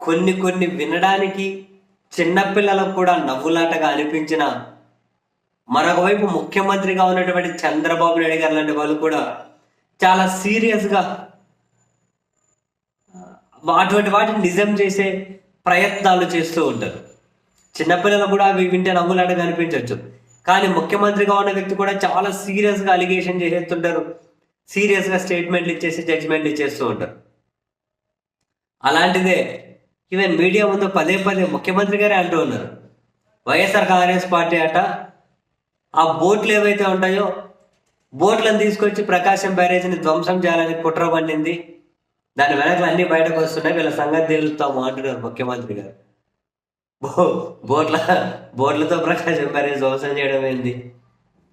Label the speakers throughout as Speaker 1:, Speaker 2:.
Speaker 1: కొన్ని కొన్ని వినడానికి చిన్నపిల్లలకు కూడా నవ్వులాటగా అనిపించిన మరొక వైపు ముఖ్యమంత్రిగా ఉన్నటువంటి చంద్రబాబు నాయుడు గారు లాంటి వాళ్ళు కూడా చాలా సీరియస్గా అటువంటి వాటిని నిజం చేసే ప్రయత్నాలు చేస్తూ ఉంటారు. చిన్నపిల్లలు కూడా అవి వింటే నవ్వులాటగా అనిపించవచ్చు. కానీ ముఖ్యమంత్రిగా ఉన్న వ్యక్తి కూడా చాలా సీరియస్గా అలిగేషన్ చేసేస్తుంటారు. సీరియస్గా స్టేట్మెంట్లు ఇచ్చేసి జడ్జిమెంట్లు ఇచ్చేస్తూ ఉంటారు. అలాంటిదే ఈవెన్ మీడియా ముందు పదే పదే ముఖ్యమంత్రి గారే అంటూ ఉన్నారు. వైఎస్ఆర్ కాంగ్రెస్ పార్టీ అట ఆ బోట్లు ఏవైతే ఉంటాయో బోట్లను తీసుకొచ్చి ప్రకాశం బ్యారేజ్ని ధ్వంసం చేయాలని కుట్ర పండింది దాని వెనకలు అన్నీ బయటకు వస్తున్నాయి వీళ్ళ సంగతి తేలుస్తాము అంటున్నారు ముఖ్యమంత్రి గారు. బో బోట్ల బోట్లతో ప్రకాశం బ్యారేజ్ ధ్వంసం చేయడం ఏంది?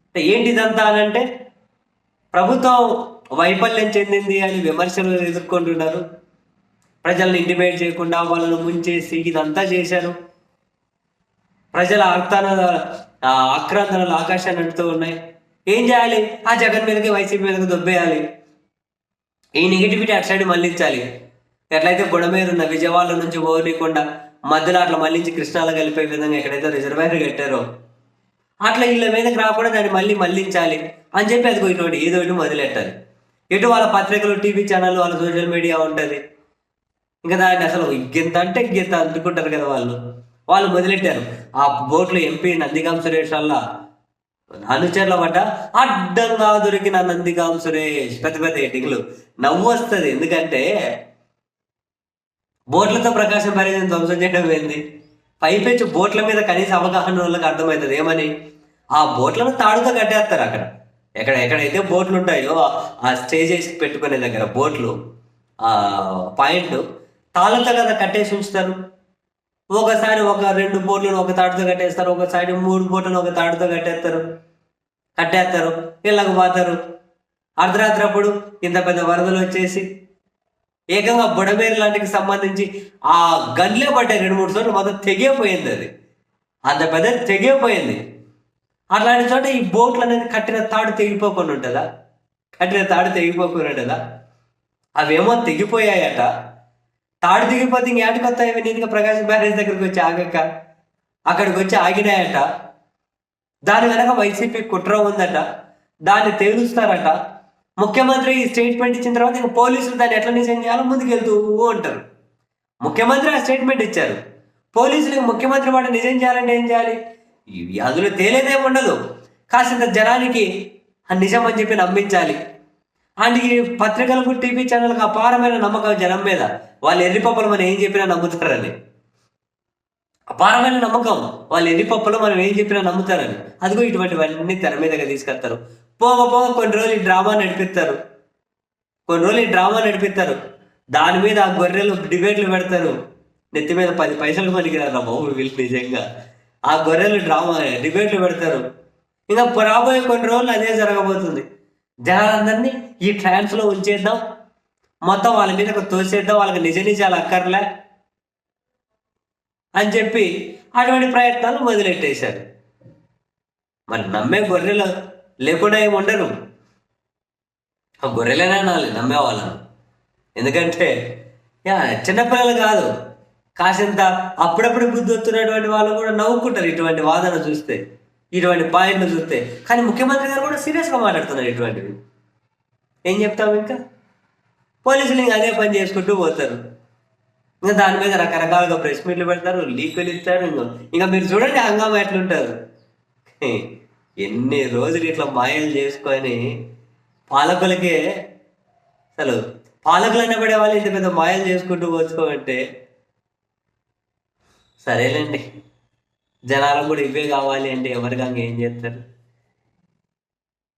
Speaker 1: అంటే ఏంటి ఇదంతా అనంటే ప్రభుత్వం వైఫల్యం చెందింది అని విమర్శలు ఎదుర్కొంటున్నారు. ప్రజల్ని ఇంటిమేట్ చేయకుండా వాళ్ళను ముంచేసి ఇదంతా చేశారు. ప్రజల ఆక్తాన ఆక్రాంతనలు ఆకాశాన్ని అంటుతూ ఉన్నాయి. ఏం చేయాలి? ఆ జగన్ మీదకి వైసీపీ మీదకి దొబ్బేయాలి. ఈ నెగిటివిటీ అటు సైడ్ మళ్ళించాలి ఎట్లయితే బుడమేరు ఉన్న విజయవాడ నుంచి పోనీకుండా మధ్యలో అట్లా మళ్ళించి కృష్ణాలో కలిపే విధంగా ఎక్కడైతే రిజర్వాయర్ కట్టారో అట్లా వీళ్ళ మీదకి రాకుండా దాన్ని మళ్ళీ మళ్ళించాలి అని చెప్పి అది ఇటువంటి ఏదో ఒకటి మొదలెట్టాలి. ఇటు వాళ్ళ పత్రికలు టీవీ ఛానల్ వాళ్ళ సోషల్ మీడియా ఉంటుంది. ఇంకా దాన్ని అసలు ఇంకెంత అంటే ఇంకెంత అందుకుంటారు కదా వాళ్ళు. వాళ్ళు మొదలెట్టారు. ఆ బోట్లో ఎంపీ నందిగాం సురేష్ వల్ల అనుచరుల పడ్డ అడ్డంగా దొరికిన నందిగాం సురేష్. పెద్ద పెద్ద ఎటింగ్లు నవ్వు వస్తుంది. ఎందుకంటే బోట్లతో ప్రకాశం బ్యారేజ్ని ధ్వంసం చేయడం ఏంది? పైపెచ్చు బోట్ల మీద కనీస అవగాహన వాళ్ళకి అర్థమవుతుంది. ఏమని? ఆ బోట్లను తాడుతో కట్టేస్తారు అక్కడ. ఎక్కడ ఎక్కడైతే బోట్లు ఉంటాయో ఆ స్టేజ్ పెట్టుకునే దగ్గర బోట్లు ఆ పాయింట్ తాళ్ళతో కదా కట్టేసి ఉంచుతారు. ఒకసారి ఒక రెండు బోట్లను ఒక తాడుతో కట్టేస్తారు. ఒకసారి మూడు బోట్లను ఒక తాడుతో కట్టేస్తారు. కట్టేస్తారు. ఇళ్ళకు పోతారు. అర్ధరాత్రి అప్పుడు ఇంత పెద్ద వరదలు వచ్చేసి ఏకంగా బుడమేరు లాంటికి సంబంధించి ఆ గన్లే పడ్డాయి రెండు మూడు చోట్ల. మొత్తం తెగిపోయింది అది. అంత పెద్ద తెగిపోయింది. అట్లాంటి చోట ఈ బోట్లు అనేది కట్టిన తాడు తెగిపోకుండా ఉంటుందా కట్టిన తాడు తెగిపోకుండా ఉంటుందా అవేమో తెగిపోయాయట. తాడు దిగిపోతే ఇంక ఏటకి వస్తాయి? నీతిగా ప్రకాశం బ్యారేజ్ దగ్గరికి వచ్చి ఆగక అక్కడికి వచ్చి ఆగినాయట. దాని వెనక వైసీపీ కుట్ర ఉందట. దాన్ని తేలుస్తారట. ముఖ్యమంత్రి ఈ స్టేట్మెంట్ ఇచ్చిన తర్వాత ఇంక పోలీసులు దాన్ని ఎట్లా నిజం చేయాలో ముందుకెళ్తూ ఉంటారు. ముఖ్యమంత్రి ఆ స్టేట్మెంట్ ఇచ్చారు. పోలీసులకు ముఖ్యమంత్రి మాట నిజం చేయాలంటే ఏం చేయాలి? ఇవి అందులో తేలేదేం ఉండదు. కాసింత జనానికి ఆ నిజం అని చెప్పి నమ్మించాలి. అండ్ ఈ పత్రికలకు టీవీ ఛానల్కి అపారమైన నమ్మకం జనం మీద. వాళ్ళు ఎర్రిపప్పలు మనం ఏం చెప్పినా నమ్ముతారని. అపారమైన నమ్మకం. వాళ్ళు ఎర్రిపప్పలు మనం ఏం చెప్పినా నమ్ముతారని. అదిగో ఇటువంటివన్నీ తెర మీదగా తీసుకెళ్తారు. పోగ పోగ కొన్ని రోజులు ఈ డ్రామా నడిపిస్తారు. కొన్ని రోజులు ఈ డ్రామా నడిపిస్తారు. దాని మీద ఆ గొర్రెలు డిబేట్లు పెడతారు. నెత్తి మీద పది పైసలు పనికిరారు బాబు వీళ్ళు నిజంగా. ఆ గొర్రెలు డ్రామా డిబేట్లు పెడతారు. ఇంకా రాబోయే కొన్ని రోజులు అదే జరగబోతుంది. జనాలందరినీ ఈ ట్రాన్స్లో ఉంచేద్దాం. మొత్తం వాళ్ళ మీద తోసేద్దాం. వాళ్ళకి నిజ నిజాలు అక్కర్లే అని చెప్పి అటువంటి ప్రయత్నాలు మొదలెట్టేశారు. మరి నమ్మే గొర్రెలు లేకుండా ఏమి ఉండరు. ఆ గొర్రెలనే అనాలి నమ్మే వాళ్ళను. ఎందుకంటే యా చిన్నపిల్లలు కాదు. కాసింత అప్పుడప్పుడు బుద్ధి వస్తున్నటువంటి వాళ్ళు కూడా నవ్వుకుంటారు ఇటువంటి వాదన చూస్తే. ఇటువంటి పాయింట్లు చూస్తే. కానీ ముఖ్యమంత్రి గారు కూడా సీరియస్గా మాట్లాడుతున్నారు ఇటువంటివి. ఏం చెప్తాము ఇంకా? పోలీసులు ఇంకా అదే పని చేసుకుంటూ పోతారు. ఇంకా దాని మీద రకరకాలుగా ప్రెస్ మీట్లు పెడతారు లీకులు ఇస్తారు ఇంకా. ఇంకా మీరు చూడండి హంగామా ఎట్లుంటారు. ఎన్ని రోజులు ఇట్లా మాయలు చేసుకొని పాలకులకే అసలు పాలకులు అన్నబడే వాళ్ళు ఇంత పెద్ద మాయలు చేసుకుంటూ పోసుకోమంటే సరేలేండి. జనాలకు కూడా ఇవే కావాలి అంటే ఎవరికంగా ఏం చేస్తారు?